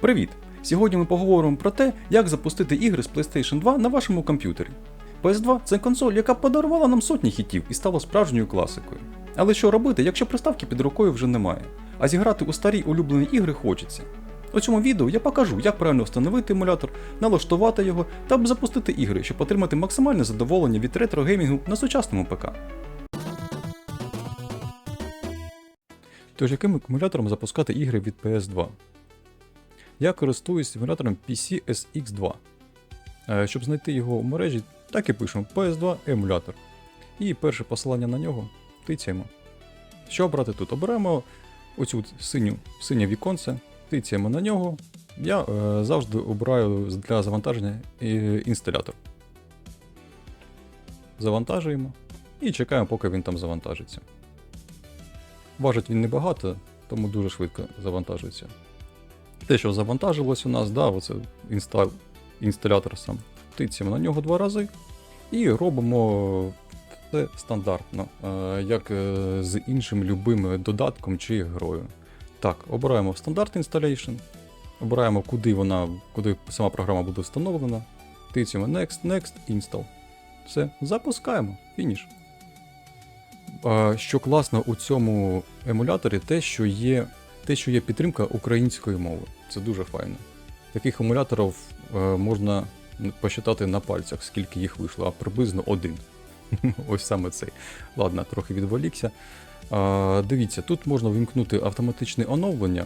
Привіт! Сьогодні ми поговоримо про те, як запустити ігри з PlayStation 2 на вашому комп'ютері. PS2 це консоль, яка подарувала нам сотні хітів і стала справжньою класикою. Але що робити, якщо приставки під рукою вже немає, а зіграти у старі улюблені ігри хочеться? У цьому відео я покажу, як правильно встановити емулятор, налаштувати його та запустити ігри, щоб отримати максимальне задоволення від ретро-геймінгу на сучасному ПК. Тож яким акумулятором запускати ігри від PS2? Я користуюсь емулятором PC SX2. Е, Щоб знайти його у мережі, так і пишемо PS2 емулятор. І перше посилання на нього тицяємо. Що обрати тут? Оберемо оцю синю, синє віконце, тицяємо на нього. Я е, завжди обираю для завантаження е, інсталятор. Завантажуємо і чекаємо, поки він там завантажиться. Важить він небагато, тому дуже швидко завантажується. Те, що завантажилось у нас, да, оце інста... інсталятор сам. Тицяємо на нього два рази і робимо все стандартно, е, як е, з іншим любим додатком чи грою. Так, обираємо Standard Installation, обираємо, куди вона, куди сама програма буде встановлена. Тицяємо Next, Next, Install. Все, запускаємо, фініш. Що класно у цьому емуляторі, те, що є, те, що є підтримка української мови. Це дуже файно. Таких емуляторів е, можна посчитати на пальцях, скільки їх вийшло, а приблизно один. Ось саме цей. Ладно, трохи відволікся. А, дивіться, тут можна вимкнути автоматичне оновлення.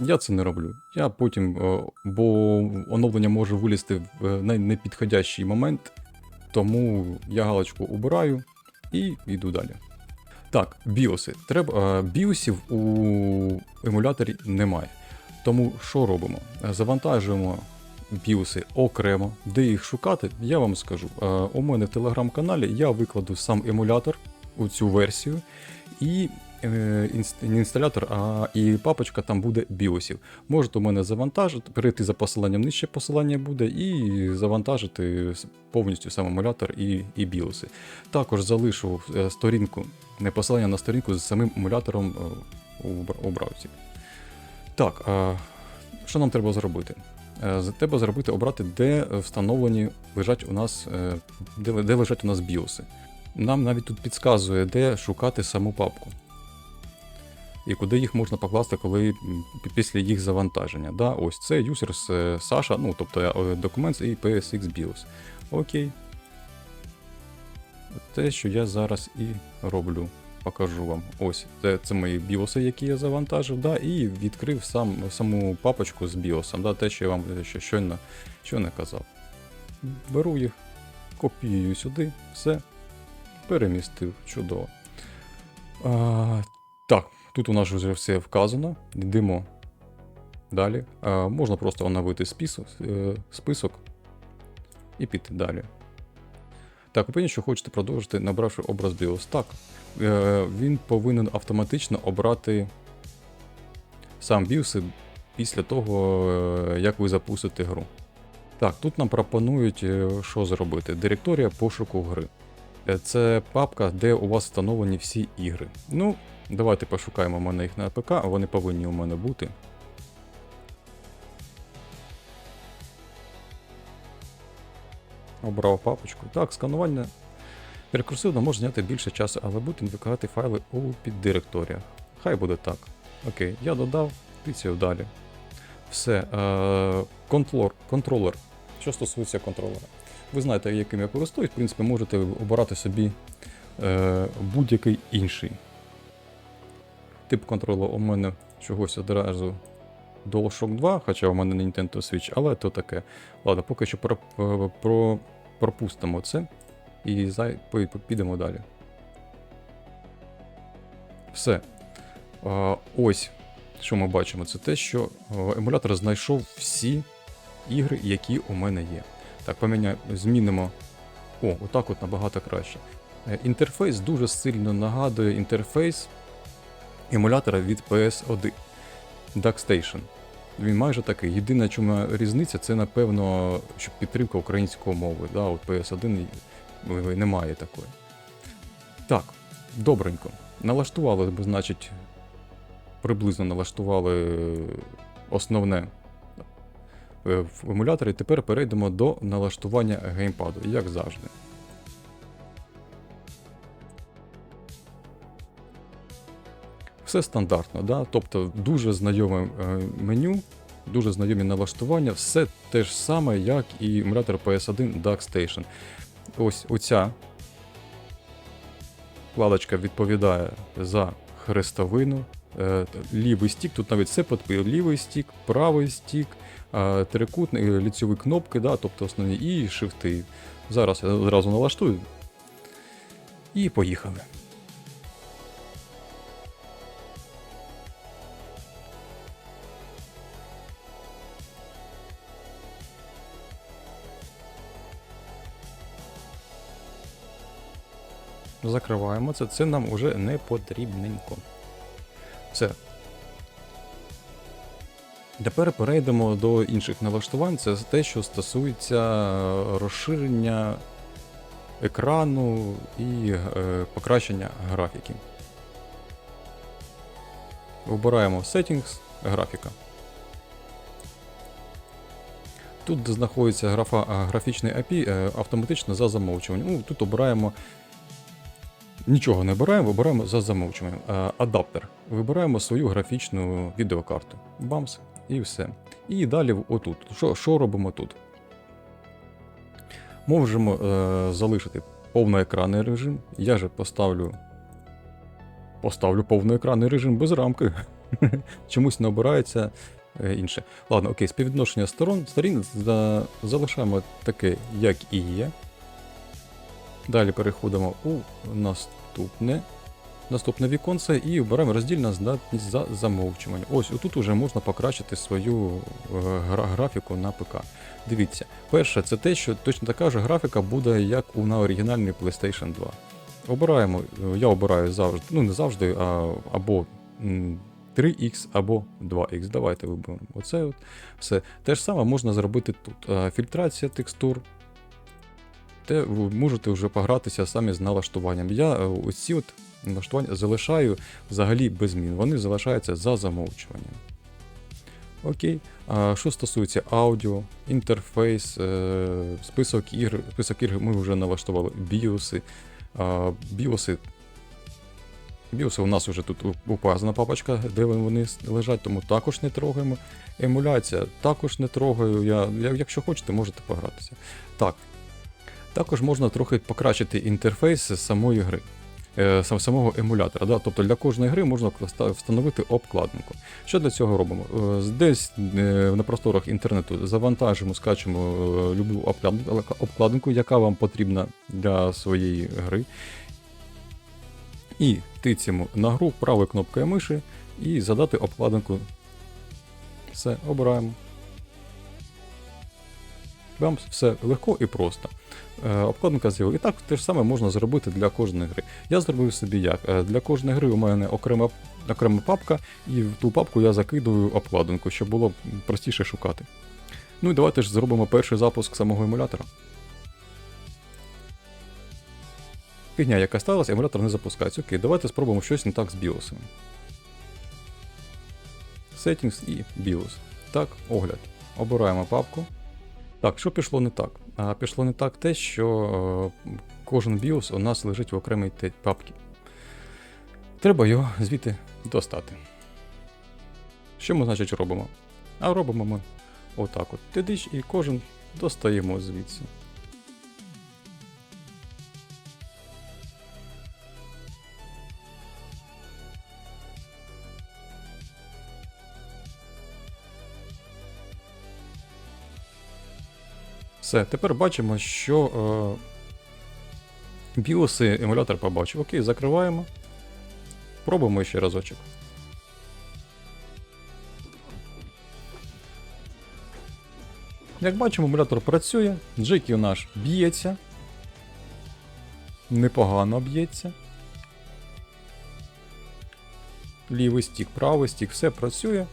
Я це не роблю. Я потім, е, бо оновлення може вилізти в е, найнепідходящий момент, тому я галочку убираю і йду далі. Так, біоси. Треба, е, біосів у емуляторі немає. Тому що робимо? Завантажуємо біоси окремо. Де їх шукати, я вам скажу. Е, У мене в телеграм-каналі я викладу сам емулятор у цю версію. І е, не інсталятор, а і папочка там буде біосів. Можете у мене завантажити, перейти за посиланням нижче посилання буде, і завантажити повністю сам емулятор і, і біоси. Також залишу е, сторінку, не посилання на сторінку з самим емулятором е, у, бр- у браузері. Так, а що нам треба зробити? Треба зробити обрати, де встановлені лежать у нас, де, де лежать у нас біоси. Нам навіть тут підказує, де шукати саму папку. І куди їх можна покласти, коли після їх завантаження. Да, ось це users е, Sasha, ну тобто е, Documents і PSX BIOS. Окей. Те, що я зараз і роблю. Покажу вам. Ось, це, це мої біоси, які я завантажив, да, і відкрив сам, саму папочку з біосом, да, те, що я вам е, що щойно, щойно казав. Беру їх, копіюю сюди, все, перемістив. Чудово. А, так, тут у нас вже все вказано. Йдемо далі. А, можна просто оновити список, е, список і піти далі. Так, ви що хочете продовжити, набравши образ BIOS. Так, е, він повинен автоматично обрати сам BIOS після того, е, як ви запустите гру. Так, тут нам пропонують, що зробити. Директорія пошуку гри. Е, Це папка, де у вас встановлені всі ігри. Ну, давайте пошукаємо у мене їх на ПК, вони повинні у мене бути. Обрав папочку. Так, сканування перекурсивно може зняти більше часу, але будемо викладати файли у піддиректоріях. Хай буде так. Окей, я додав, тицяю далі. Все. Е, контролер. Що стосується контролера. Ви знаєте, яким я користуюсь, в принципі, можете обирати собі е, будь-який інший. Тип контролера у мене чогось одразу DualShock 2, хоча у мене не Nintendo Switch, але то таке. Ладно, поки що про, е, про, пропустимо це і зай, підемо далі. Все. Ось, що ми бачимо, це те, що е, емулятор знайшов всі ігри, які у мене є. Так, поміняємо, змінимо. О, отак от набагато краще. Е, Інтерфейс дуже сильно нагадує інтерфейс емулятора від PS1 DuckStation. Він майже такий. Єдина чому різниця, це напевно, що підтримка української мови. Да? От PS1 немає такої. Так, добренько. Налаштували, значить, приблизно налаштували основне е, в емуляторі. Тепер перейдемо до налаштування геймпаду, як завжди. Все стандартно, да? тобто дуже знайоме е, меню, дуже знайомі налаштування, все те ж саме, як і емулятор PS1 Dark Station. Ось оця вкладочка відповідає за хрестовину. Е, Лівий стік, тут навіть все подпив. Лівий стік, правий стік, е, трикутник, е, ліцьові кнопки, да, тобто основні і шифти. Зараз я одразу налаштую. І поїхали. Закриваємо це, це нам уже не потрібненько. Все. Тепер перейдемо до інших налаштувань. Це те, що стосується е, розширення екрану і е, покращення графіки. Обираємо Settings, графіка. Тут, знаходиться графа, графічний API, е, автоматично за замовчуванням. Ну, тут обираємо Нічого не обираємо, вибираємо за замовчуванням. Е, Адаптер. Вибираємо свою графічну відеокарту. Бамс, і все. І далі отут. Що, що робимо тут? Можемо е, залишити повноекранний режим. Я же поставлю. Поставлю повноекранний режим без рамки. Чомусь не обирається е, інше. Ладно, окей, співвідношення сторон. Сторін за, залишаємо таке, як і є. Далі переходимо у наступне. Наступне віконце і обираємо роздільна здатність за замовчування. Ось отут уже можна покращити свою е, гра- графіку на ПК. Дивіться, перше, це те, що точно така ж графіка буде, як у на оригінальній PlayStation 2. Обираємо, е, я обираю завжди, ну не завжди, а або 3X, або 2X. Давайте виберемо. Оце от все. Те ж саме можна зробити тут. Е, Фільтрація текстур, те ви можете вже погратися самі з налаштуванням. Я е, ось ці от налаштування залишаю взагалі без змін. Вони залишаються за замовчуванням. Окей. А що стосується аудіо, інтерфейс, е, список ігр, список ігр ми вже налаштували біоси. Біоси. Біоси у нас вже тут указана папочка, де вони лежать, тому також не трогаємо. Емуляція також не трогаю. Я, я, якщо хочете, можете погратися. Так, також можна трохи покращити інтерфейс самої гри, е, сам- самого емулятора. Да? Тобто для кожної гри можна встановити обкладинку. Що для цього робимо? Е, Десь е, на просторах інтернету завантажимо, скачемо любу обкладинку, яка вам потрібна для своєї гри. І тицяємо на гру правою кнопкою миші і задати обкладинку. Все, обираємо. Бамс, все легко і просто. Е, обкладинка з'явила. І так те ж саме можна зробити для кожної гри. Я зробив собі як. Е, Для кожної гри у мене окрема, окрема папка, і в ту папку я закидую обкладинку, щоб було простіше шукати. Ну і давайте ж зробимо перший запуск самого емулятора. Фігня, яка сталася, емулятор не запускається. Окей, давайте спробуємо щось не так з BIOS. Settings і BIOS. Так, огляд. Обираємо папку. Так, що пішло не так? А пішло не так те, що е, кожен BIOS у нас лежить в окремій папці. Треба його звідти достати. Що ми, значить, робимо? А робимо ми отак от. Тидиш і кожен достаємо звідси. Все, тепер бачимо, що е, біоси емулятор побачив. Окей, закриваємо. Пробуємо ще разочок. Як бачимо, емулятор працює, джеків наш б'ється. Непогано б'ється. Лівий стік, правий стік, все працює.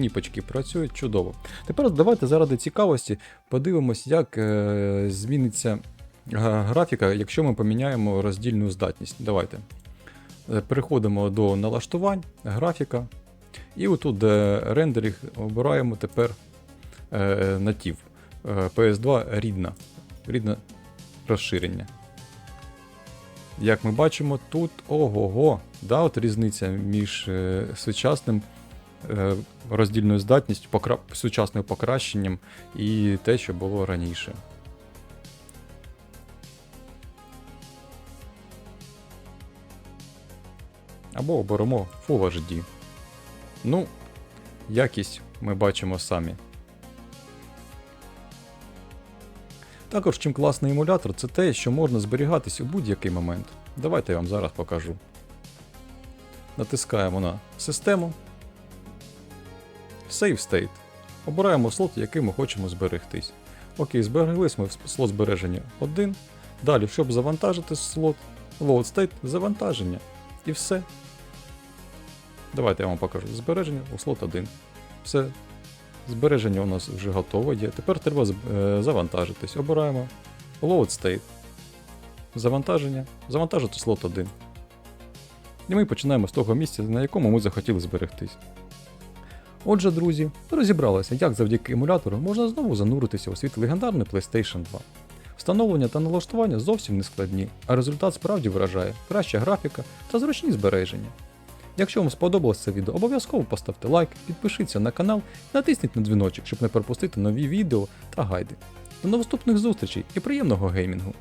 Кніпочки працюють чудово. Тепер давайте заради цікавості подивимось, як е, зміниться е, графіка, якщо ми поміняємо роздільну здатність. Давайте. Е, Переходимо до налаштувань, графіка. І отут, де рендеринг, обираємо тепер е, натів. Е, PS2 рідна, рідне розширення. Як ми бачимо, тут ого-го, да, от різниця між е, сучасним е, роздільною здатністю, покра... сучасним покращенням і те, що було раніше. Або оберемо Full HD. Ну, якість ми бачимо самі. Також чим класний емулятор, це те, що можна зберігатись у будь-який момент. Давайте я вам зараз покажу. Натискаємо на систему. Save State. Обираємо слот, який ми хочемо зберегтись. Окей, збереглись ми в слот збереження 1. Далі, щоб завантажити слот, Load State завантаження. І все. Давайте я вам покажу. Збереження у слот 1. Все. Збереження у нас вже готове є. Тепер треба е, завантажитись. Обираємо Load State. Завантаження. Завантажити слот 1. І ми починаємо з того місця, на якому ми захотіли зберегтись. Отже, друзі, розібралися, як завдяки емулятору можна знову зануритися у світ легендарної PlayStation 2. Встановлення та налаштування зовсім не складні, а результат справді вражає краща графіка та зручні збереження. Якщо вам сподобалось це відео, обов'язково поставте лайк, підпишіться на канал, натисніть на дзвіночок, щоб не пропустити нові відео та гайди. До наступних зустрічей і приємного геймінгу!